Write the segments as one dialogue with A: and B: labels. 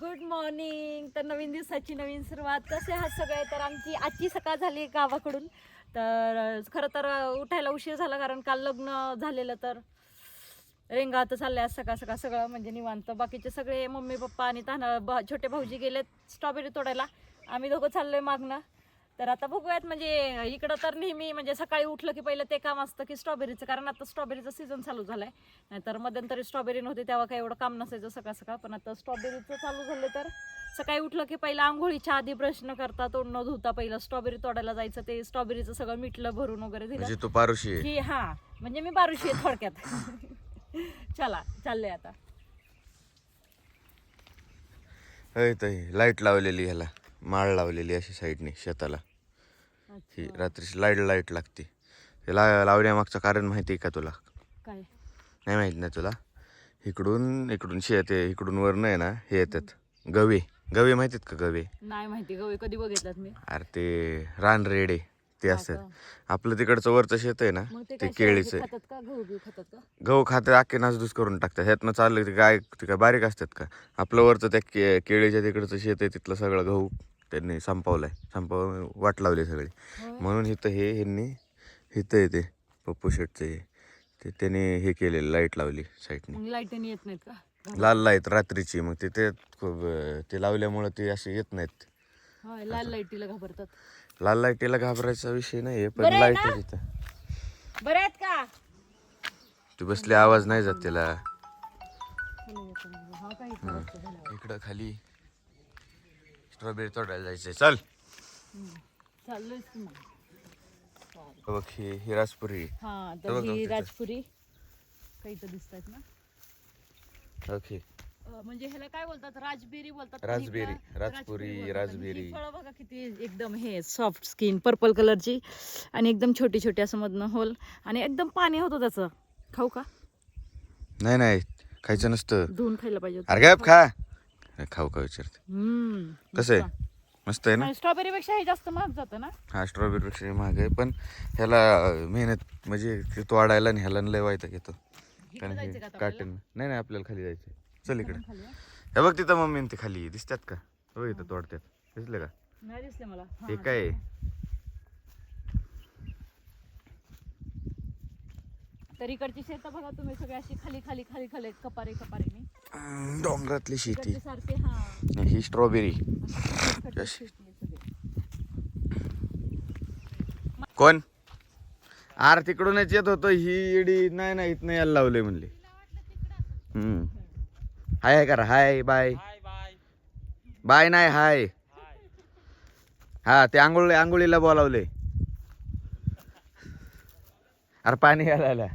A: Good morning तर नवीन दिवसाची नवीन सुरुवात. कसे आहात सगळे? तर आमची आजची सकाळ झाली गावाकडून. तर खरं तर उठायला उशीर झाला कारण काल लग्न झालेलं तर रेंगात चाललंय आज सकाळ सकाळ सगळं. म्हणजे निवांत. बाकीचे सगळे मम्मी पप्पा आणि ताना छोटे भाऊजी गेलेत स्ट्रॉबेरी तोडायला. आम्ही दोघं चाललोय मागणं तर आता बघूयात म्हणजे इकडं तर नेहमी म्हणजे सकाळी उठलं की पहिलं ते काम असतं की स्ट्रॉबेरीचं कारण आता स्ट्रॉबेरीचं सीझन चालू झालंय. नाहीतर मध्यंतरी स्ट्रॉबेरी नव्हती तेव्हा काही एवढं काम नसायचं सकाळ सकाळ. पण आता स्ट्रॉबेरीचं चालू झालं तर सकाळी उठलं की पहिला आंघोळीच्या आधी ब्रश न करता तोंड न धुता पहिलं स्ट्रॉबेरी तोडायला जायचं ते स्ट्रॉबेरीचं सगळं मिठलं भरून वगैरे दिलं.
B: म्हणजे तू पारुशी आहे.
A: की हा म्हणजे मी बारुशी आहे थोडक्यात. चला चाललंय आता.
B: लाइट लावलेली ह्याला माळ लावलेली अशी साईडने शेताला. ही रात्रीची लाइट लाइट लागते. हे ला लावण्यामागचं कारण माहिती आहे का तुला?
A: काय?
B: नाही माहीत नाही तुला. इकडून इकडून शेत आहे इकडून वरनं आहे ना हे येतात. गवे. गवे माहितीत का गवे?
A: नाही माहिती. गवळी कधी बघितलात मी?
B: अरे ते रान रेडे ते असतात? आपलं तिकडचं वरचं शेत आहे ना
A: ते
B: केळीचं आहे.
A: खातात का? गहू बिहू खातात का?
B: गहू खाते अख्खे नासधूस करून टाकतात. ह्यातनं चाललं ते गाय ते काय बारीक असतात का? आपलं वरचं त्या के केळीच्या तिकडचं शेत आहे तिथलं सगळं गहू. त्यांनी संपवलंय. संपव वाट लावली सगळी. म्हणून इथं हे ह्यांनी इथं आहे ते पप्पू शेटचं हे. ते त्याने हे केलेलं लाइट लावली साईडने.
A: मग लाईटनी येत नाहीत का?
B: लाल लाइट रात्रीची. मग ते ते खूप, ते लावल्यामुळं ते असे येत नाहीत.
A: लाल लाईटीला घाबरतात.
B: लाल लाईटीला घाबरायचा विषय नाही आहे पण
A: आहे लाइट?
B: आहे तिथं.
A: बरे आहेत का?
B: तू बसले आवाज नाही जात त्याला. इकडं खाली. स्ट्रॉबेरी तोडायला जायचंय चल।
A: मग
B: बघ ही ही राजपुरी।
A: हा
B: हे
A: तर
B: बघ
A: ही
B: तिथं.
A: राजपुरी काही तर ना. अं, म्हणजे ह्याला काय बोलतात? राजबेरी बोलतात.
B: राजबेरी, राजपुरी,
A: बोलतात. आणि
B: राजबेरी.
A: ही फळं बघा किती एकदम हे सॉफ्ट स्किन पर्पल कलरची आणि एकदम छोटी छोटी असं मधनं होल आणि एकदम पाणी होतं त्याचं. खाऊ का?
B: नाही नाही. खायचं नसतं.
A: धुवून खायला पाहिजे होतं.
B: अरे गप खा. खाऊ का विचारते.
A: हम्म
B: कसं आहे? मस्त. आहे ना?
A: स्ट्रॉबेरी पेक्षा हे जास्त महाग जातं ना?
B: हा स्ट्रॉबेरी पेक्षा महाग आहे पण ह्याला मेहनत म्हणजे ते तोडायला आणि ह्याला लय वायता घेतो. कारण
A: जायचं का आता
B: काटन नाही नाही आपल्याला खाली जायचं चल इकडे
A: खाली, हा?
B: हे बघ तिथं मम्मी आणि ते खाली दिसतात का? हो इथं तोडतात. दिसले का?
A: नाही दिसले मला. हा,
B: काय आहे?
A: तर इकडची शेतं बघा तुम्ही सगळी अशी खाली खाली खाली खाली कपारे कपारेने
B: अं, डोंगरातली शेती.
A: हा.
B: स्ट्रॉबेरी. कोण? आर तिकडूनच येत होतं ही इडी नाही नाही इथनं यायला लावले म्हणले. हम्म. हाय हाय करा. Hi bye. बाय नाही हाय. हा ते आंघोळ आंघोळीला बोलावले. अरे पाणी घालायला.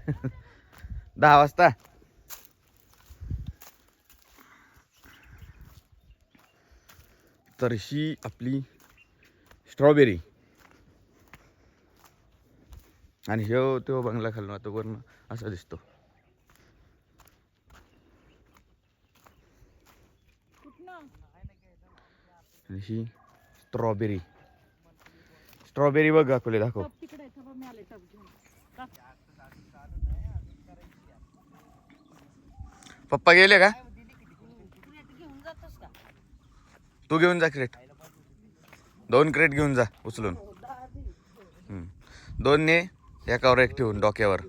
B: दहा वाजता. तर ही आपली स्ट्रॉबेरी. आणि ह्यो तो बंगला खालून आता वरून असा दिसतो. ही स्ट्रॉबेरी. स्ट्रॉबेरी बघ दाखवले दाखव? पप्पा गेले का
A: क्रेट घेऊन जातोस का
B: तू घेऊन जा क्रेट दोन क्रेट घेऊन जा उचलून. दोन ने एकावर एक ठेवून डोक्यावर.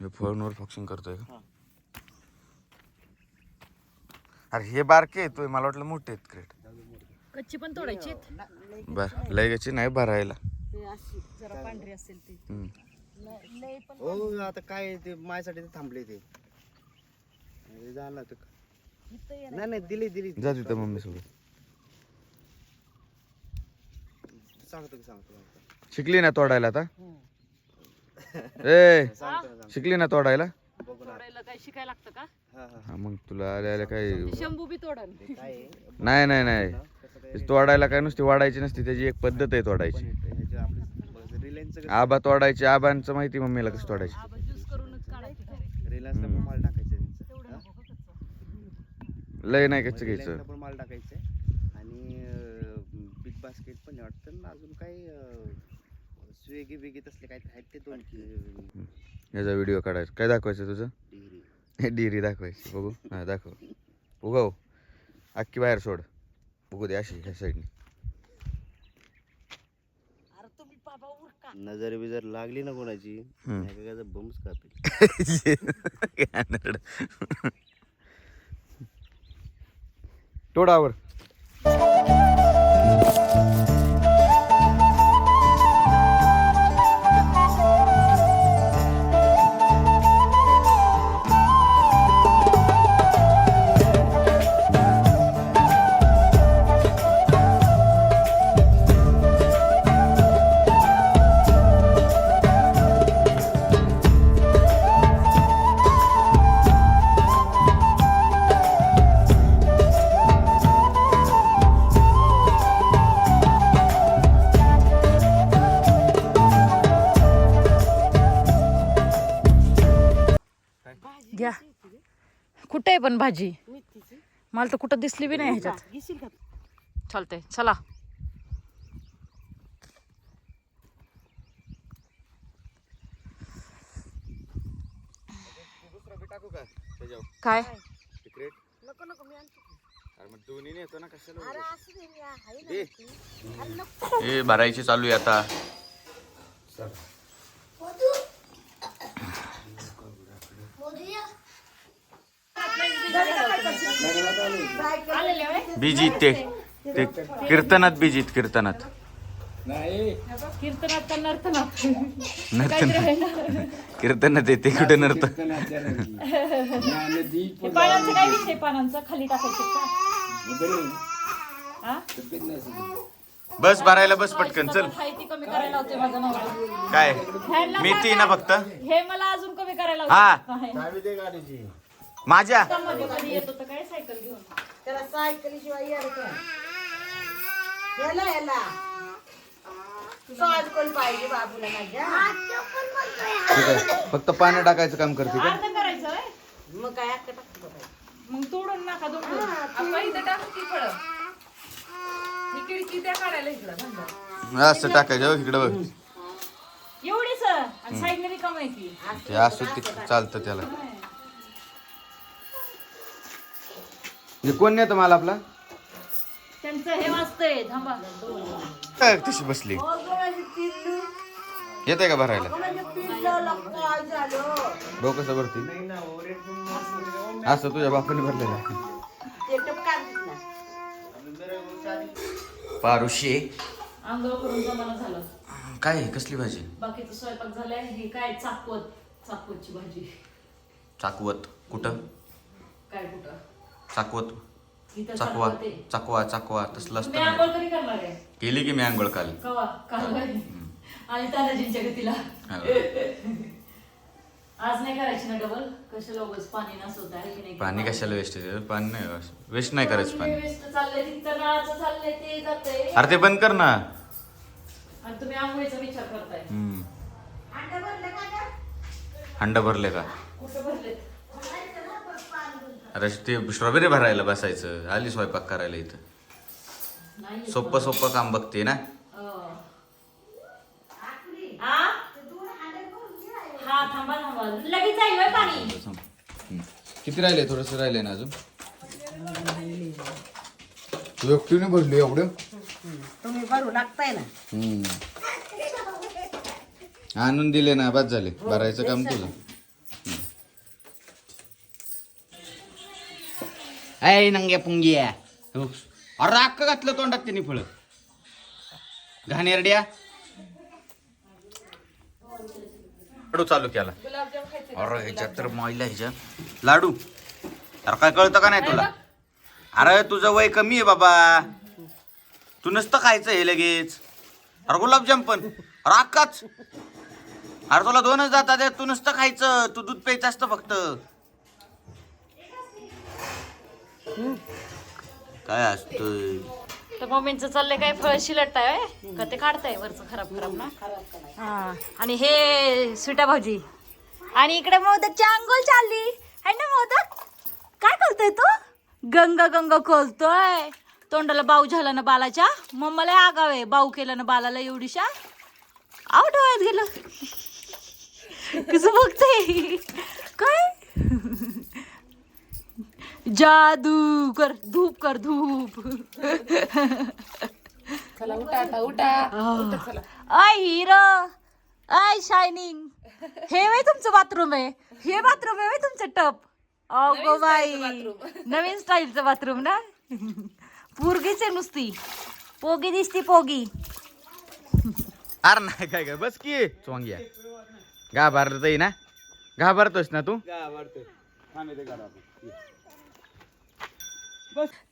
A: ते
B: फोनवर फंक्शन करतोय का? अरे हे बारके येतोय मला वाटलं मोठे आहेत क्रेट
A: कच्ची पण तोडायची
B: बर लगेची नाही भरायला.
A: ते अशी जरा पांढरी असेल ती. लय- लय पण
C: हो आता काय ते? माझ्यासाठी ते थांबले ते. हे झालं ते
A: इथं ये
C: नाही नाही दिली दिली
B: जा तिथं मम्मी सोबत
C: सांगतो की सांगतो सांगतो.
B: शिकली ना तोडायला आता? ए
C: सांगतो ना, सांगतो.
B: शिकली ना तोडायला?
C: बघू ना
A: तोडायला काय शिकायला लागतं का?
C: हा हा.
B: हा मग तुला आल्याला काय?
A: ते शंभू बी तोडन.
C: ते काय आहे?
B: नाही नाही नाही.
C: कसं काय
B: ते तोडायला काय नुसती वाढायची नसती त्याची एक पद्धत आहे तोडायची.
C: आपले
B: आबा तोडायची आबांचं माहिती मम्मीला कसं तोडायची.
A: आबा ज्यूस करूनच काढायची डायरेक्ट
C: रिलायन्सला पण माल टाकायचं त्यांचं
A: तेवढं नको का कच्चं?
B: लय नाही कच्चं
C: रिलायन्सला
B: घ्यायचं?
C: पण माल टाकायचं. आणि बिग बास्केट पण आहे वाटतं. आणि अजून काही स्विगी बिगी तसले काय आहेत ते दोन
B: याचा व्हिडिओ काढायचा. काय दाखवायचं तुझं? हे डिरी दाखवायची. बघू. हा दाखव. उगव. अख्खी बाहेर सोड. बघू दे अशी ह्या साईडने
A: अरे तुम्ही बाबा उरका
C: नजर बिजर लागली ना कोणाची. एकेकाचा बमच कापेल.
B: तोडावर
A: पण भाजी. मला तर कुठं दिसली बी नाही ह्याच्यात. चालतंय चला. काय?
B: सिक्रेट
A: नको नको मी आणतो
B: अरे मग दोन्ही नेतो ना कशाला
A: अरे असू दे मी आहे ना
B: दे.
A: इथे. अरे नको.
B: हे भरायची चालू आहे आता बिजीत ते ते कीर्तनात बिजीत कीर्तनात.
A: कीर्तनात
B: नर्तन कीर्तनात येते कुठे नर्त
A: पानांचं काय विषय पानांचं खाली टाकायचं का?
B: बस भरायला बस पटकन चल.
A: हाय ती कमी करायला होते माझा नवरा
B: काय?
A: ह्यांना
B: मेथी ना फक्त.
A: हे मला अजून कमी करायला
B: हा. माझ्या?
A: सायकल
D: याला याला. सायकल पाहिजे बाबूला माझ्या?
B: ठीक आहे. फक्त पाणी टाकायचं काम करते का
A: अर्ध करायचं होय?
D: मग काय आता टाकतो बाबा.
A: मग तोडून नका दोडून
E: आपण इथं टाकू. की फळं. ही खिडकी त्या काढायला इकडं म्हणलं
B: असं टाकायचं हो, इकडे बघ.
A: एवढीच आणि साईडने रिकाम आहे की
B: ते असू ते चालतं त्याला. हे कोण नेतं मला आपला?
A: त्यांचं हे वाजतंय थांबा.
B: काय तशी बसली? येते का भरायला? डोकं कसं भरती असं तुझ्या बापाने भरलेलं
D: ते टपकात ना
B: पारुशे
A: आंघोळ करून जमाना झालं.
B: काय आहे? कसली भाजी?
A: बाकीचं स्वयंपाक झालाय. हे काय? चाकवत. चाकवतची भाजी.
B: चाकवत. कुठं?
A: काय कुठं?
B: चाकवत.
A: इथं
B: चाकवा
A: चाकवत.
B: चाकवा चाकवा तसलं
A: तुम्ही
B: असतं
A: आंघोळ
B: ना.
A: कधी करणार आहे?
B: केली की मी आंघोळ काल.
A: कवा? काल? आणि तानाजींच्या गतीला. आज नाही करायची ना डबल कशाला उगाच पाणी नसवत आहे की नाही?
B: पाणी कशाला वेस्ट पाणी नाही वेस्ट नाही करायचं पाणी
A: वेस्ट चाललंय तिथं नळाचं चाललंय ते जातंय.
B: अरे ते बंद कर ना.
A: आणि तुम्ही आंघोळीचा विचार करताय.
B: हम्म.
D: अंडा भरलं का?
B: हंड भरले का?
A: कुठं भरलेत?
B: अरे ते स्ट्रॉबेरी भरायला बसायचं. आली स्वयंपाक करायला इथं.
A: नाही
B: सोपं सोपं काम बघते ना?
A: हा. थांबा थांबा. लगेच जाईल होय पाणी?
B: हम्म. किती राहिले? थोडस राहिले ना अजून? तू एकटीने भरली एवढं?
D: तुम्ही भरू लागताय ना.
B: हम्म. आणून दिले ना बाद झाले. भरायचं काम तुझं. ऐ नंग्या पुंग्या अरे अक्क घातलं तोंडात त्यांनी फळ घाणेरड्या लाडू चालू केला अरे ह्याच्यात तर महिला ह्याच्या लाडू अरे काय कळतं का नाही तुला अरे तुझं वय कमी आहे बाबा तू नसतं खायचं हे लगेच अरे गुलाबजाम पण अरे अक्काच अरे तुला दोनच जातात तू नुसतं खायचं तू दूध प्यायचं असतं फक्त काय असतोय?
A: तर मम्मींचं चाललंय काय? फळ शिलटताय का ते काढताय वरचं खराब खराब ना? हा. आणि हे सुट्या भाजी. आणि इकडे मोदकची अंघोळ चालली. आहे ना मोदक? काय करतोय तू? गंगा गंगा खोलतोय. तोंडाला बाऊ झाला ना बालाच्या? मम्माला आगाव आहे. बाऊ केलं ना बालाला एवढीशा. आव डोळ्यात गेलं. कसं बघते काय? जादू कर धूप कर धूप.
E: चला उठा आता उठा. उठा चला.
A: I hero. आय शायनिंग हे वय तुमचं बाथरूम आहे. हे बाथरूम आहे वय तुमचं टप अगो बाई. नवीन स्टाईलचं बाथरूम ना? पोरगीच आहे नुसती. पोगी दिसती पोगी.
B: अरे नाही काय काय? बस की. चोंग्या. घाबरतय ना? घाबरतोस ना तू?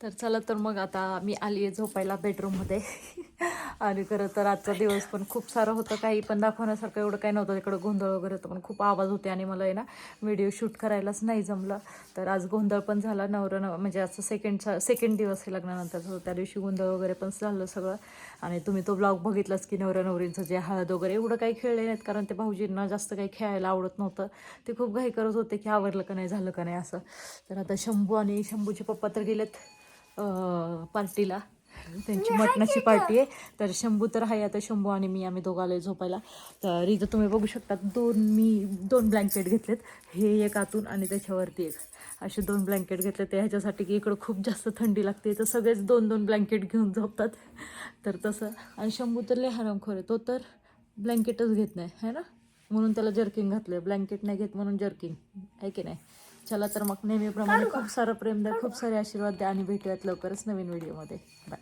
A: तर चला तर मग आता मी आली आहे झोपायला बेडरूममध्ये आणि खरं तर आजचा दिवस पण खूप सारं होतं. काही पण दाखवण्यासारखं एवढं काही नव्हतं. तिकडं गोंधळ वगैरे होतं. पण खूप आवाज होते आणि मला आहे ना व्हिडिओ शूट करायलाच नाही जमलं. तर आज गोंधळ पण झाला. नवरं नव म्हणजे आजचा सेकंडचा सेकंड दिवस हे लग्नानंतरचा. त्या दिवशी गोंधळ वगैरे पण झालं सगळं. आणि तुम्ही तो ब्लॉग बघितलाच की नवऱ्या नवरींचं जे हळद वगैरे एवढं काही खेळले नाहीत. कारण ते भाऊजींना जास्त काही खेळायला आवडत नव्हतं. ते खूप घाई करत होते की आवरलं का नाही झालं का नाही असं. तर आता शंभू आणि शंभूचे पप्पा तर गेलेत पार्टीला. त्यांची मटणाची पार्टी आहे. तर शंभू तर आहे आता शंभू आणि मी आम्ही दोघाले झोपायला. तर इथं तुम्ही बघू शकता दोन मी दोन ब्लँकेट घेतलेत. हे एक आतून आणि त्याच्यावरती एक. असे दोन ब्लँकेट घेतले ते ह्याच्यासाठी की इकडं खूप जास्त थंडी लागते. तर सगळेच दोन दोन ब्लँकेट घेऊन झोपतात. तर तसं. आणि शंभू तर लय हरामखोर आहे. तो तर ब्लँकेटच घेत नाही है ना? म्हणून त्याला जर्किंग घातलं ब्लँकेट नाही घेत म्हणून जर्किंग आहे की नाही? चला तर मग नेहमीप्रमाणे खूप सारं प्रेम द्या खूप सारे आशीर्वाद द्या आणि भेटूयात लवकरच नवीन व्हिडिओमध्ये. बाय